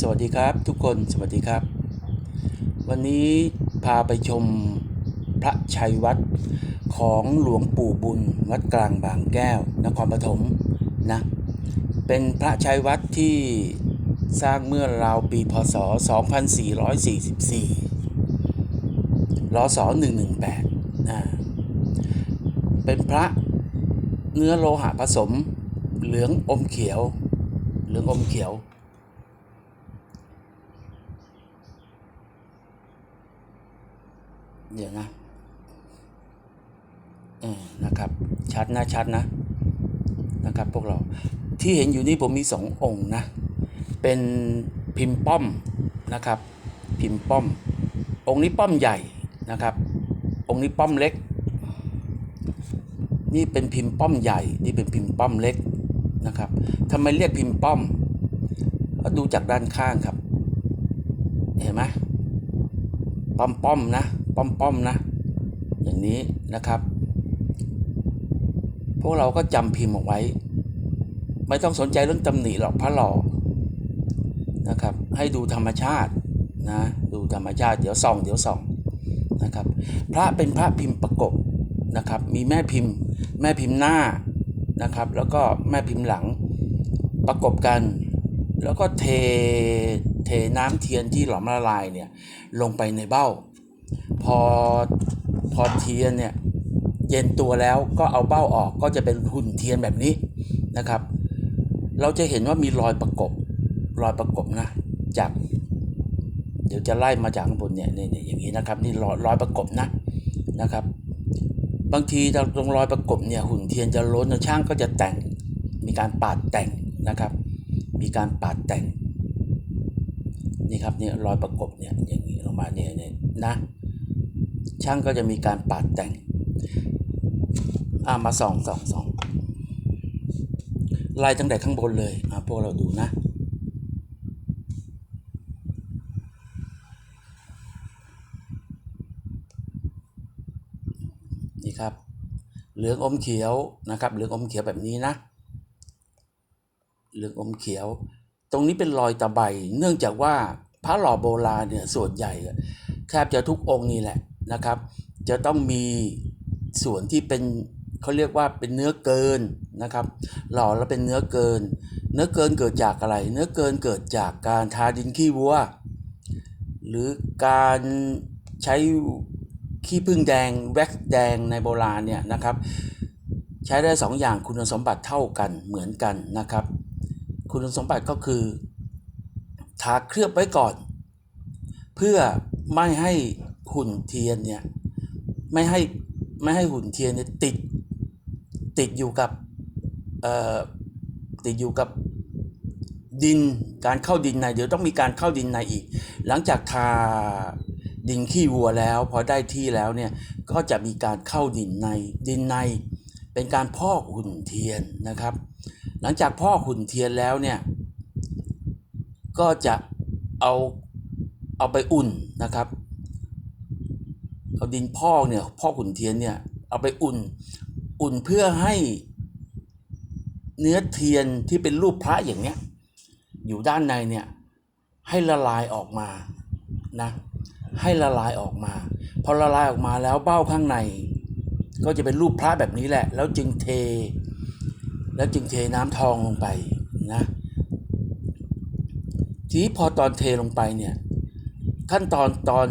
สวัสดีครับทุกคนสวัสดีครับ วันนี้พาไปชมพระชัยวัดของหลวงปู่บุญวัดกลางบางแก้ว นครปฐมนะเป็นพระชัยวัดที่สร้างเมื่อราวปีพศ 2444รศ118อ่าเป็นพระเนื้อโลหะผสม เหลืองอมเขียว เหลืองอมเขียว เดี๋ยวนะเออนะครับ ชัดนะชัดนะ นะครับพวกเรา ที่เห็นอยู่นี่ผมมีสององค์นะ เป็นพิมพ์ป้อมนะครับ พิมพ์ป้อม องค์นี้ป้อมใหญ่นะครับ องค์นี้ป้อมเล็กนี่เป็นพิมพ์ป้อมใหญ่ นี่เป็นพิมพ์ป้อมเล็ก นะครับทำไมเรียกพิมพ์ป้อม ดูจากด้านข้างครับ เห็นไหมป้อมป้อมนะ ป้อมป้อมนะ อย่างนี้นะครับ พวกเราก็จำพิมพ์เอาไว้ ไม่ต้องสนใจเรื่องตำหนิหรอกพระหล่อนะครับ ให้ดูธรรมชาตินะ ดูธรรมชาติ เดี๋ยวส่อง เดี๋ยวส่องนะครับ พระเป็นพระพิมพ์ประกบนะครับ มีแม่พิมพ์ แม่พิมพ์หน้า นะครับ แล้วก็แม่พิมพ์หลังประกบกัน แล้วก็เทเทน้ำเทียนที่หลอมละลายเนี่ยลงไปในเบ้า พอพอเทียนเนี่ยเย็นตัวแล้วก็เอาเบ้าออกก็จะเป็นหุ่นเทียนแบบนี้นะครับ เราจะเห็นว่ามีรอยประกบรอยประกบนะจากเดี๋ยวจะไล่มาจากข้างบนเนี่ยเนี่ยอย่างนี้นะครับ นี่รอยรอยประกบนะนะครับ บางทีตรงรอยประกบเนี่ยหุ่นเทียนจะล้นช่างก็จะแต่ง มีการปาดแต่งนะครับ มีการปาดแต่งนี่ครับเนี่ยรอยประกบเนี่ยอย่างนี้ลงมาเนี่ยเนี่ยนะช่างก็จะมีการปาดแต่งอ่ามาสองสองสองไล่ตั้งแต่ข้างบนเลยอ่าพวกเราดูนะ นี่ครับ เหลืองอมเขียวนะครับเหลืองอมเขียวแบบนี้นะ เหลืองอมเขียว ตรงนี้เป็นรอยตะไบเนื่องจากว่าพระหล่อโบราณเนี่ยส่วนใหญ่แทบจะทุกองค์นี่แหละนะครับ จะต้องมีส่วนที่เป็นเขาเรียกว่าเป็นเนื้อเกินนะครับ หล่อแล้วเป็นเนื้อเกิน เนื้อเกินเกิดจากอะไร เนื้อเกินเกิดจากการทาดินขี้วัว หรือการใช้ ขี้ผึ้งแดงแว็กแดงในโบราณเนี่ยนะครับ ใช้ได้สองอย่างคุณสมบัติเท่ากันเหมือนกันนะครับ คุณสมบัติก็คือ ทาเคลือบไว้ก่อน เพื่อไม่ให้หุ่นเทียนเนี่ยไม่ให้ไม่ให้หุ่นเทียนเนี่ยติดติดอยู่กับเอ่อติดอยู่กับดินการเข้าดินในเดี๋ยวต้องมีการเข้าดินในอีก หลังจากทา ดินขี้วัวแล้ว พอได้ที่แล้วเนี่ยก็จะมีการเข้าดินในดินใน เป็นการพอกหุ่นเทียนนะครับ หลังจากพอกหุ่นเทียนแล้วเนี่ยก็จะเอาเอาไปอุ่นนะครับเอาดินพอกเนี่ยพอกหุ่นเทียนเนี่ยเอาไปอุ่นอุ่นเพื่อให้เนื้อเทียนที่เป็นรูปพระอย่างเนี้ยอยู่ด้านในเนี่ยให้ละลายออกมานะ ให้ละลายออกมา พอละลายออกมาแล้วเบ้าข้างใน ก็จะเป็นรูปพระแบบนี้แหละ แล้วจึงเท แล้วจึงเทน้ำทองลงไปนะทีนี้พอตอนเทลงไปเนี่ยขั้นตอนตอน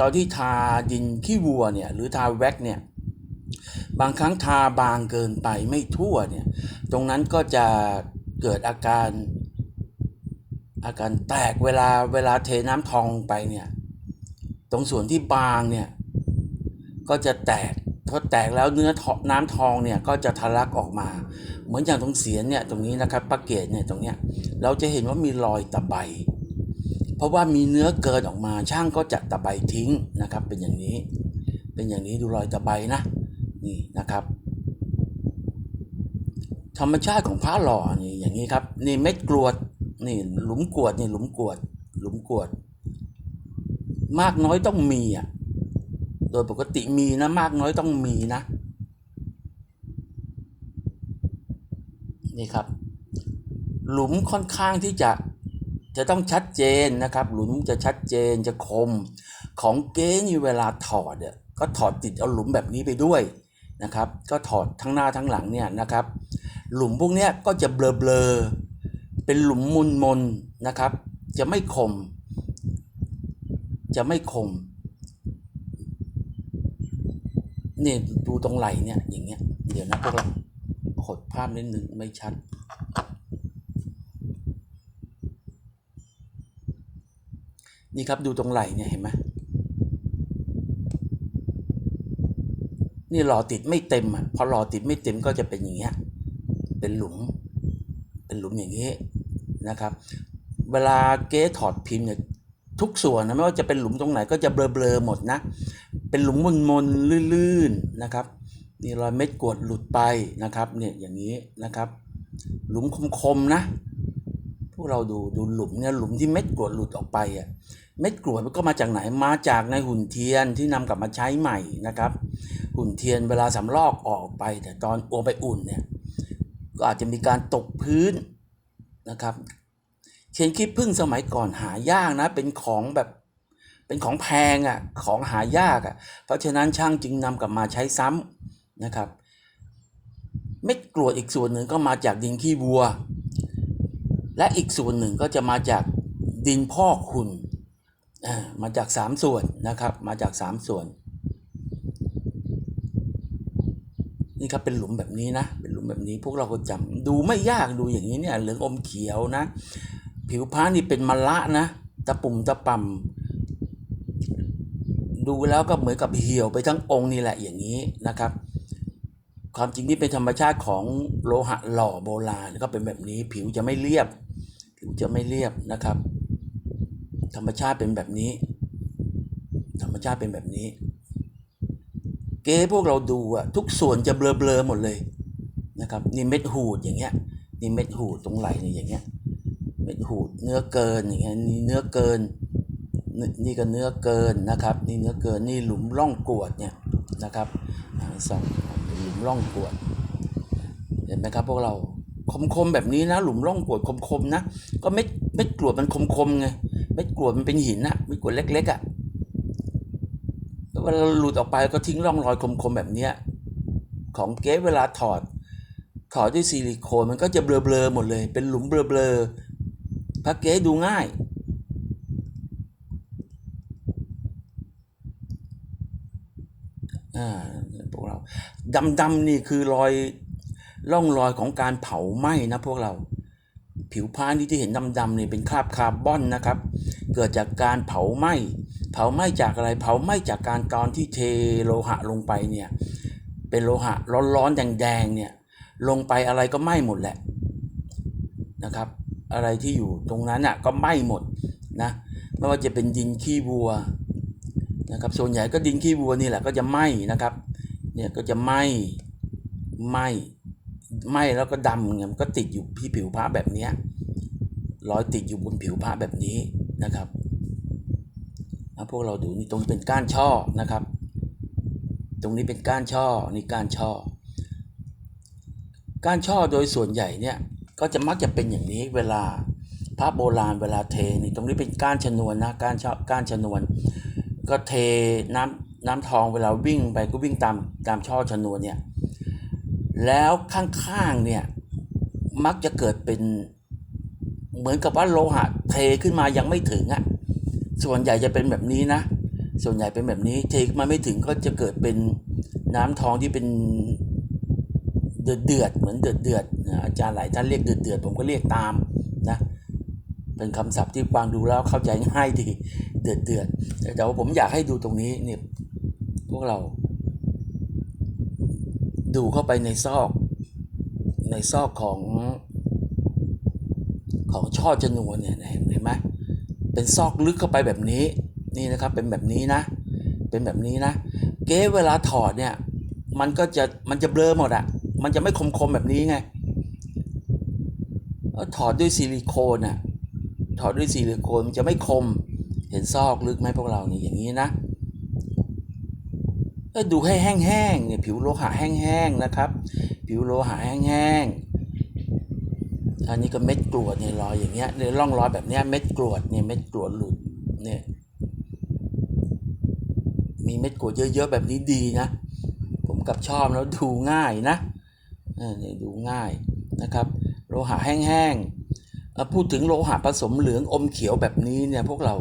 ตอนที่ทาดินขี้วัวเนี่ยหรือทาแว็กเนี่ยบางครั้งทาบางเกินไปไม่ทั่วเนี่ยตรงนั้นก็จะเกิดอาการ อาการแตกเวลาเวลาเทน้ำทองลงไปเนี่ย ตรงส่วนที่บางเนี่ย ก็จะแตกพอแตกแล้วเนื้อน้ำทองเนี่ยก็จะทะลักออกมา เหมือนอย่างตรงเสียนเนี่ยตรงนี้นะครับปะเกตเนี่ยตรงเนี้ยเราจะเห็นว่ามีรอยตะไบเพราะว่ามีเนื้อเกินออกมาช่างก็จะตะไบทิ้งนะครับ เป็นอย่างนี้ เป็นอย่างนี้ดูรอยตะไบนะนี่นะครับ ธรรมชาติของพระหล่อนี่อย่างนี้ครับนี่เม็ดกรวด นี่หลุมกวดนี่หลุมกวด หลุมกวด มากน้อยต้องมีอะ โดยปกติมีนะ มากน้อยต้องมีนะ นี่ครับ หลุมค่อนข้างที่จะจะต้องชัดเจนนะครับ หลุมจะชัดเจนจะคม ของเก๊นี่เวลาถอดเนี่ยก็ถอดติดเอาหลุมแบบนี้ไปด้วยนะครับ ก็ถอดทั้งหน้าทั้งหลังเนี่ยนะครับ หลุมพวกเนี้ยก็จะเบลอๆ เป็นหลุมมุนมนนะครับ จะไม่คม จะไม่คมนี่ดูตรงไหลเนี่ยอย่างเงี้ย เดี๋ยวนะพวกเราขดภาพนิดนึงไม่ชัด นี่ครับดูตรงไหลเนี่ยเห็นไหมนี่หล่อติดไม่เต็มอะพอหล่อติดไม่เต็มก็จะเป็นอย่างเงี้ย เป็นหลุม เป็นหลุมอย่างนี้ นะครับเวลาเก๊ถอดพิมพ์เนี่ยทุกส่วนนะไม่ว่าจะเป็นหลุมตรงไหนก็จะเบลอๆหมดนะ เป็นหลุมมนๆลื่นๆนะครับนี่รอยเม็ดกวดหลุดไปนะครับเนี่ยอย่างนี้นะครับ หลุมคมๆนะพวกเราดูดูหลุมเนี่ยหลุมที่เม็ดกรวดหลุดออกไปอะเม็ดกรวดมันก็มาจากไหนมาจากในหุ่นเทียนที่นำกลับมาใช้ใหม่นะครับ หุ่นเทียนเวลาสำลอกออกไป แต่ตอนโอไปอุ่นเนี่ยก็อาจจะมีการตกพื้น นะครับเทียนขี้ผึ้งสมัยก่อนหายากนะ เป็นของแบบเป็นของแพงอะ่ะของหายากอะ่ะ เพราะฉะนั้นช่างจึงนำกลับมาใช้ซ้ำนะครับเม็ดกรวดอีกส่วนหนึ่งก็มาจากดินขี้วัว และอีกส่วนหนึ่งก็จะมาจากดินพอกหุ่นอ่ามาจากสามส่วนนะครับ มาจากสามส่วน นี่ครับเป็นหลุมแบบนี้นะ เป็นหลุมแบบนี้พวกเราก็จำดูไม่ยากดูอย่างนี้เนี่ยเหลืองอมเขียวนะ ผิวพ้านี่เป็นมะละนะตะปุ่มตะป่ำดูแล้วก็เหมือนกับเหี่ยวไปทั้งองค์นี่แหละอย่างนี้นะครับ ความจริงนี่เป็นธรรมชาติของโลหะหล่อโบราณก็เป็นแบบนี้ผิวจะไม่เรียบ ผิวจะไม่เรียบนะครับ ธรรมชาติเป็นแบบนี้ ธรรมชาติเป็นแบบนี้ ก๊พวกเราดูอะทุกส่วนจะเบลอๆหมดเลยนะครับนี่เม็ดหูดอย่างเงี้ยนี่เม็ดหูดตรงไหลนี่อย่างเงี้ยเม็ดหูดเนื้อเกินอย่างเงี้ยนี่เนื้อเกิน นี่ก็เนื้อเกินนะครับ นี่เนื้อเกินนี่หลุมร่องกรวดเนี่ยนะครับอ่าสองหลุมร่องกรวดเห็นไหมครับพวกเราคมๆแบบนี้นะ หลุมร่องกรวดคมๆนะก็เม็ดเม็ดกรวดมันคมๆไงเม็ดกรวดมันเป็นหินอะเม็ดกรวดเล็กๆอะแล้ว เวลาหลุดออกไปก็ทิ้งร่องรอยคมๆแบบเนี้ยของเก๊เวลาถอด ถอดด้วยซิลิโคนมันก็จะเบลอๆหมดเลย เป็นหลุมเบลอๆพักเก๊ดูง่าย อ่าพวกเราดำๆนี่คือรอยร่องรอยของการเผาไหม้นะพวกเรา ผิวพรรณที่ที่เห็นดำๆนี่เป็นคราบคาร์บอนนะครับ เกิดจากการเผาไหม้ เผาไหม้จากอะไรเผาไหม้จากการตอนที่เทโลหะลงไปเนี่ยเป็นโลหะร้อนๆแดงๆเนี่ยลงไปอะไรก็ไหม้หมดแหละนะครับ อะไรที่อยู่ตรงนั้นอะก็ไหม้หมดนะไม่ว่าจะเป็นดินขี้วัวนะครับส่วนใหญ่ก็ดินขี้วัวนี่แหละก็จะไหม้นะครับเนี่ยก็จะไหม้ไหม้ไหม้แล้วก็ดำเนี่ยมันก็ติดอยู่ที่ผิวพระแบบเนี้ยรอยติดอยู่บนผิวพระแบบนี้นะครับ แล้วพวกเราดูนี่ตรงนี้เป็นก้านช่อนะครับ ตรงนี้เป็นก้านช่อนี่ก้านช่อ ก้านช่อโดยส่วนใหญ่เนี่ยก็จะมักจะเป็นอย่างนี้เวลาพระโบราณเวลาเทนี่ตรงนี้เป็นก้านชนวนนะก้านช่อก้านชนวน ก็เทน้ำน้ำทองเวลาวิ่งไปก็วิ่งตามตามช่อชนวนเนี่ยแล้วข้างๆเนี่ยมักจะเกิดเป็นเหมือนกับว่าโลหะเทขึ้นมายังไม่ถึงอะ่ะ ส่วนใหญ่จะเป็นแบบนี้นะ ส่วนใหญ่เป็นแบบนี้ เทกมาไม่ถึงก็จะเกิดเป็นน้ำทองที่เป็นเดือดเดือดเหมือนเดือดเดือดอาจารย์หลายท่านเรียกเดือดเดือดผมก็เรียกตามนะเป็นคำศัพท์ที่ฟังดูแล้วเข้าใจง่ายดีเดือดเดือดแต่ว่าผมอยากให้ดูตรงนี้เนี่ยพวกเรา ดูเข้าไปในซอก ในซอกของของช่อจนวนเนี่ยเห็นไหม เป็นซอกลึกเข้าไปแบบนี้ นี่นะครับเป็นแบบนี้นะ เป็นแบบนี้นะ เก๊เวลาถอดเนี่ยมันก็จะมันจะเบลอหมดอะมันจะไม่คมคมๆแบบนี้ไงถอดด้วยซิลิโคนอะถอดด้วยซิลิโคนมันจะไม่คม เห็นซอกลึกไหมพวกเรานี่อย่างนี้นะดูให้แห้งๆเนี่ยผิวโลหะแห้งๆนะครับ ผิวโลหะแห้ง อันนี้ก็เม็ดกรวดเนี่ยรอยอย่างเงี้ยเนี่ยร่องรอยแบบเนี้ยเม็ดกรวดเนี่ยเม็ดกรวดหลุดเนี่ยมีเม็ดกรวดเยอะๆแบบนี้ดีนะ ผมกับชอบแล้วดูง่ายนะเออเนี่ยดูง่ายนะครับ โลหะแห้งๆพูดถึงโลหะผสมเหลืองอมเขียวแบบนี้เนี่ยพวกเรา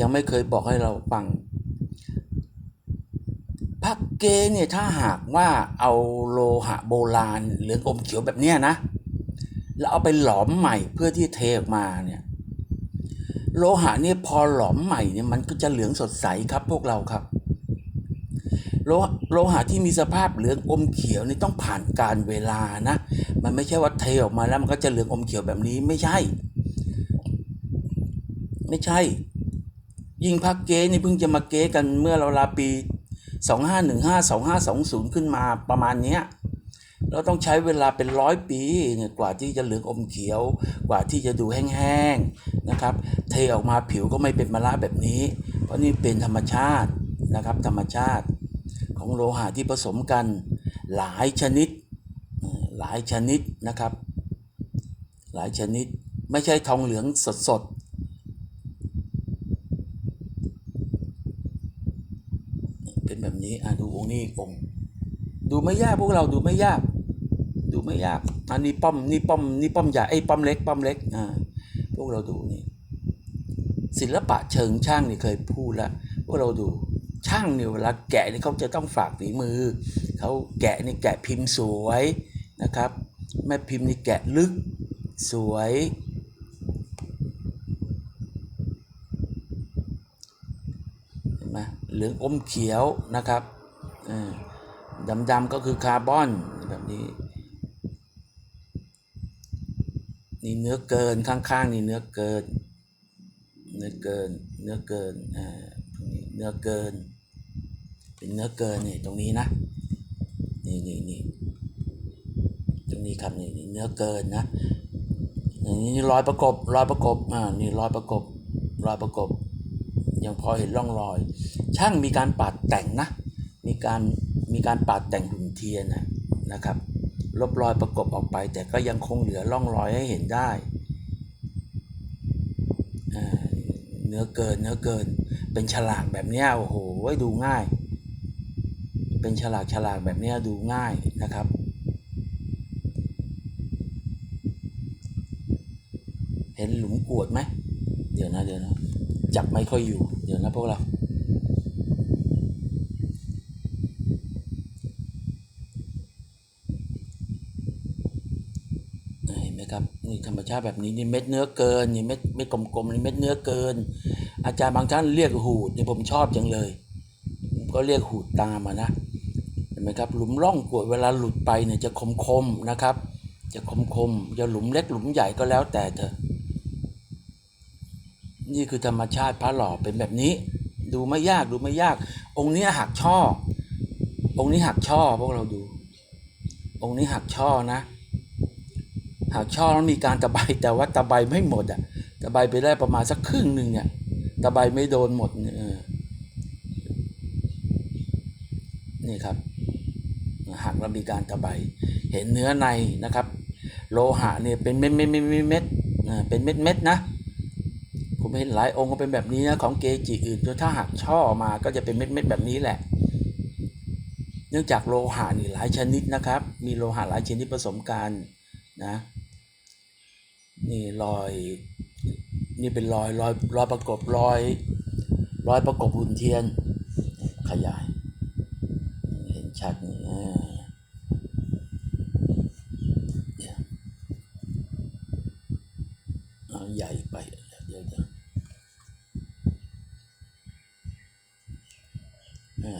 ยังไม่เคยบอกให้เราฟังพักเกเนี่ยถ้าหากว่าเอาโลหะโบราณเหลืองอมเขียวแบบเนี้ยนะ แล้วเอาไปหลอมใหม่เพื่อที่เทออกมาเนี่ยโลหะเนี่ยพอหลอมใหม่เนี่ยมันก็จะเหลืองสดใสครับพวกเราครับ โลโลหะที่มีสภาพเหลืองอมเขียวนี่ต้องผ่านการเวลานะ มันไม่ใช่ว่าเทออกมาแล้วมันก็จะเหลืองอมเขียวแบบนี้ไม่ใช่ ไม่ใช่ ยิ่งพักเก๊นี่เพิ่งจะมาเก๊กันเมื่อเราลาปี 2515 2520 ขึ้นมาประมาณเนี้ย เราต้องใช้เวลาเป็นร้อยปีเนี่ยกว่าที่จะเหลืองอมเขียว กว่าที่จะดูแห้งๆนะครับ เทออกมาผิวก็ไม่เป็นมะระแบบนี้ เพราะนี่เป็นธรรมชาตินะครับ ธรรมชาติของโลหะที่ผสมกันหลายชนิด หลายชนิดนะครับ หลายชนิดไม่ใช่ทองเหลืองสดๆเป็นแบบนี้อะดูองค์นี้อีกองค์ดูไม่ยากพวกเราดูไม่ยาก ดูไม่ยากอันนี้ป้อมนี่ป้อมนี่ป้อมใหญ่ไอ้ป้อมเล็กป้อมเล็กอ่าพวกเราดูนี่ศิลปะเชิงช่างนี่เคยพูดล้วพวกเราดูช่างเนี่ยเวลาแกะนี่เขาจะต้องฝากฝีมือเขาแกะนี่แกะพิมพ์สวยนะครับแม่พิมพ์นี่แกะลึกสวย เห็นไหมเหลืองอมเขียวนะครับอ่าดำๆก็คือคาร์บอนแบบนี้ นี่เนื้อเกินข้างๆนี่เนื้อเกิน เนื้อเกิน เนื้อเกินอ่าตรงนี้เนื้อเกิน เป็นเนื้อเกินนี่ตรงนี้นะ นี่นี่นี่ตรงนี้ครับนี่นี่เนื้อเกินนะนี่นี่รอยประกบรอยประกบอ่านี่รอยประกบรอยประกบยังพอเห็นร่องรอย ช่างมีการปาดแต่งนะ มีการมีการปาดแต่งหุ่นเทียนนะนะครับ ลบรอยประกบออกไป แต่ก็ยังคงเหลือร่องรอยให้เห็นได้ เนื้อเกินเนื้อเกิน เป็นฉลากแบบนี้โอ้โหดูง่าย เป็นฉลากฉลากแบบนี้ดูง่ายนะครับเห็นหลุมกวดไหม เดี๋ยวนะเดี๋ยวนะ จับไม่ค่อยอยู่ เดี๋ยวนะพวกเรา เห็ นไหมครับนี่ธรรมชาติแบบนี้นี่เม็ดเนื้อเกินนี่เม็ดเม็ดกลมๆนี่เม็ดเนื้อเกิน อาจารย์บางท่านเรียกหูดนี่ผมชอบจังเลยผมก็เรียกหูดตามานะเห็นไหมครับหลุมร่องกวดเวลาหลุดไปเนี่ยจะคมๆนะครับ จะคมๆจะหลุมเล็กหลุมใหญ่ก็แล้วแต่เถอะนี่คือธรรมชาติพระหล่อเป็นแบบนี้ ดูไม่ยากดูไม่ยาก องค์นี้หักช่อ องค์นี้หักช่อพวกเราดู องค์นี้หักช่อนะ หากช่อแล้วมีการตะไบแต่ว่าตะไบไม่หมดอะตะไบไปได้ประมาณสักครึ่งหนึ่งเนี่ยตะไบไม่โดนหมดเนี่ยนี่ครับหักแล้วมีการตะไบเห็นเนื้อในนะครับ โลหะเนี่ยเป็นเม็ดเม็ดเม็ดเม็ดเม็ดเป็นเม็ดเม็ดนะ ผมเห็นหลายองค์ก็เป็นแบบนี้นะของเกจิอื่นถ้าหักช่อมาก็จะเป็นเม็ดเม็ดแบบนี้แหละ เนื่องจากโลหะนี่หลายชนิดนะครับ มีโลหะหลายชนิดผสมกันนะ นี่รอย นี่เป็นรอยรอยรอยประกบรอยรอยประกบหุ่นเทียน ขยาย เห็นชัดนี่อ่าเอาใหญ่ไปเดี๋ยวเดี๋ยว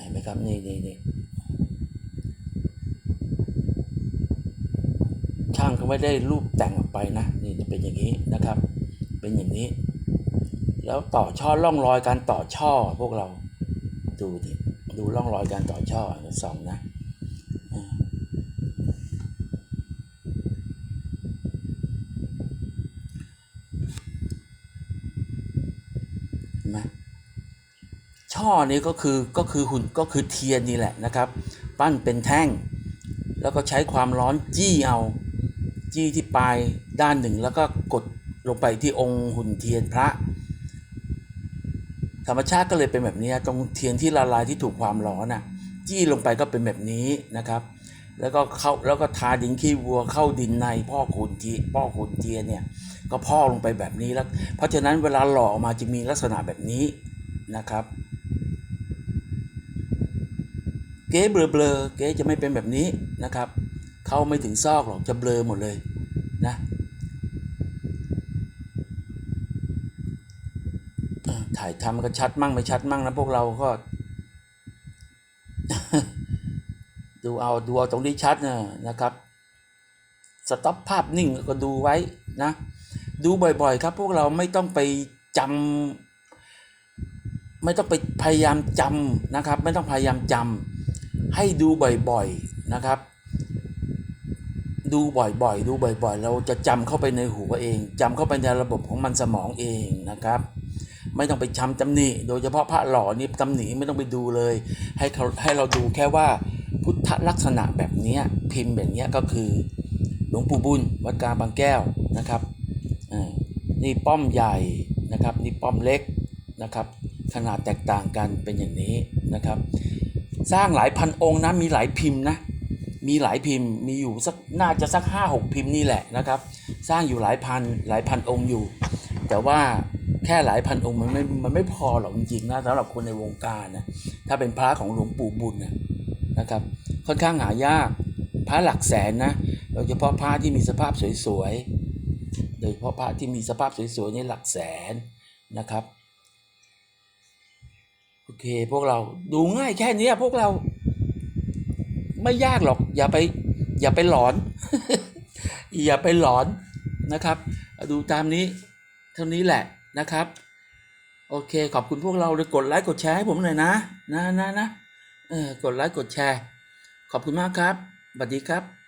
เห็นไหมครับนี่นี่นี่ ช่างก็ ไม่ได้รูปแต่งออกไปนะนี่จะเป็นอย่างนี้นะครับ เป็นอย่างนี้ แล้วต่อช่อร่องรอยการต่อช่อพวกเราดูดิดูร่องรอยการต่อช่อสองนะอ่าเห็นไหมช่อนี้ก็คือก็คือหุ่นก็คือเทียนนี่แหละนะครับ ปั้นเป็นแท่ง แล้วก็ใช้ความร้อนจี้เอา จี้ที่ปลายด้านหนึ่ง แล้วก็กดลงไปที่องค์หุ่นเทียนพระ ธรรมชาติก็เลยเป็นแบบนี้ตรงเทียนที่ละลายที่ถูกความร้อนน่ะ จี้ลงไปก็เป็นแบบนี้นะครับ แล้วก็เข้าแล้วก็ทาดินขี้วัวเข้าดินในพ่อขุนทีพ่อขุนเทียนเนี่ยก็พ่อลงไปแบบนี้แล้ว เพราะฉะนั้นเวลาหล่อออกมาจะมีลักษณะแบบนี้นะครับ เก๊เบลอเบลอๆเก๊จะไม่เป็นแบบนี้นะครับ เข้าไม่ถึงซอกหรอกจะเบลอหมดเลยนะถ่ายทำก็ชัดมั่งไม่ชัดมั่งนะพวกเราก็ ดูเอาดูเอาตรงที่ชัดนะนะครับสต็อปภาพนิ่งก็ดูไว้นะ ดูบ่อยๆ ครับ พวกเราไม่ต้องไปจำไม่ต้องไปพยายามจำนะครับ ไม่ต้องพยายามจำให้ดูบ่อยๆนะครับ ดูบ่อยๆ ดูบ่อยๆ เราจะจำเข้าไปในหัวเองจำเข้าไปในระบบของมันสมองเองนะครับ ไม่ต้องไปจำตำหนิ โดยเฉพาะพระหล่อนี่ตำหนิไม่ต้องไปดูเลย ให้เขาให้เราดูแค่ว่าพุทธลักษณะแบบนี้พิมพ์แบบนี้ก็คือ หลวงปู่บุญวัดกลางบางแก้วนะครับอ่านี่ป้อมใหญ่นะครับนี่ป้อมเล็กนะครับ ขนาดแตกต่างกันเป็นอย่างนี้นะครับ สร้างหลายพันองค์นะมีหลายพิมพ์นะ มีหลายพิมพ์มีอยู่สักน่าจะสักห้าหกพิมพ์นี่แหละนะครับ สร้างอยู่หลายพันหลายพันองค์อยู่ แต่ว่าแค่หลายพันองค์มันไม่มันไม่พอหรอกจริงๆนะสำหรับคนในวงการนะถ้าเป็นพระของหลวงปู่บุญนะนะครับค่อนข้างหายากพระหลักแสนนะโดยเฉพาะพระที่มีสภาพสวยๆโดยเฉพาะพระที่มีสภาพสวยๆนี่หลักแสนนะครับโอเคพวกเราดูง่ายแค่นี้พวกเรา ไม่ยากหรอก อย่าไปอย่าไปหลอน อย่าไปหลอนนะครับ ดูตามนี้ เท่านี้แหละนะครับ โอเคขอบคุณพวกเราเลยกดไลค์กดแชร์ให้ผมหน่อยนะนะนะนะเออกดไลค์กดแชร์ ขอบคุณมากครับสวัสดีครับ